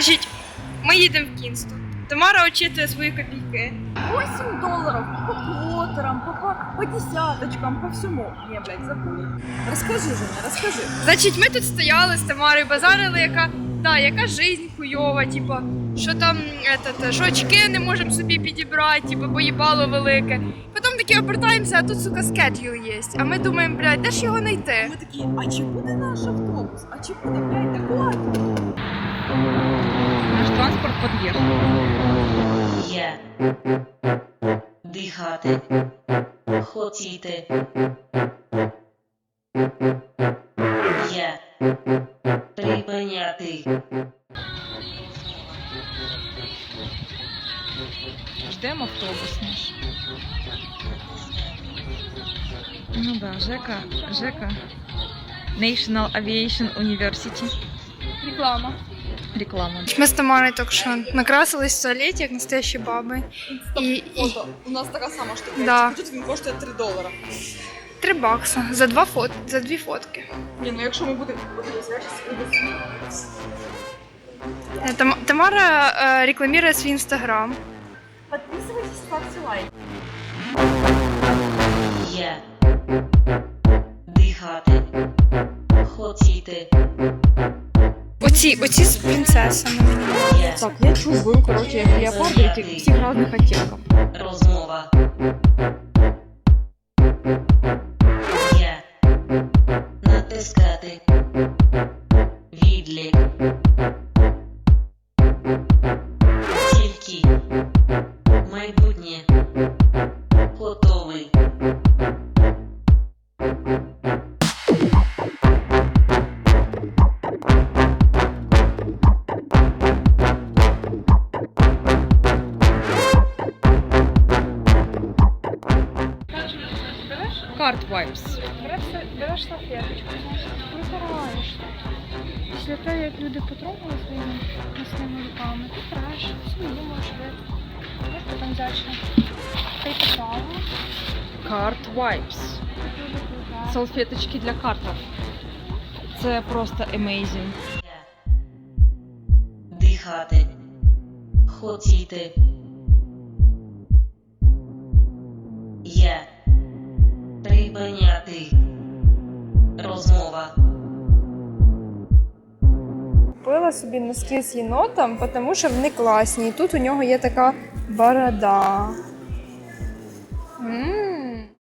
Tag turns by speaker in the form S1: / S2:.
S1: Значить, ми їдемо в Кінстон. Тамара очитує свої копійки.
S2: 8 долларов по квотерам, по, по, по десяточкам, по всему. Не, блядь, забыли. Расскажи, Женя, расскажи.
S1: Значить, ми тут стояли з Тамарою, базарили, яка, да, яка жизнь хуйова, типа, що там, этот, що очки не можемо собі підібрати, типа, бо їбало велике. Потім такі обертаємося, а тут, сука, скеджіл є. А ми думаємо, блядь, де ж його знайти?
S2: Мы такие, а чи буде наш автобус? А чи буде, блядь, такой?
S3: Під'їхав.
S4: Я. Дихати. Хотіти. Я. Припиняти.
S3: Ждемо автобус наш. Ну да, Жека, Жека. National Aviation University.
S1: Реклама.
S3: Реклама.
S1: Ми з Тамарою тільки що накрасились в туалеті, як настоящі баби. І, і
S2: Фото. У нас така сама штука.
S1: Да.
S2: Тут він коштує 3 долара.
S1: три бакса за два фот, за дві фотки.
S2: Ні, ну якщо ми будемо
S1: Е, Там, Тамара е, рекламує свій інстаграм.
S2: Підписуйтесь, ставте лайк.
S4: Я.
S1: Оці, оці з принцесами.
S3: Так, я чувствую, короче, як леопарди этих всіх різних оттенків.
S4: Розмова.
S3: Карт Vibes.
S1: Береш салфеточку, протираєш. Після того, як люди потрогали своїми масними руками, ти траш, собі можеш вити. Ось потім далі. Та й попало.
S3: Карт Vibes. Салфеточки для картів. Це просто amazing.
S4: Дихати. Хотіти. Четвертий розмова.
S1: Купила собі носки з єнотом, тому що вони класні. І тут у нього є така борода. М -м -м.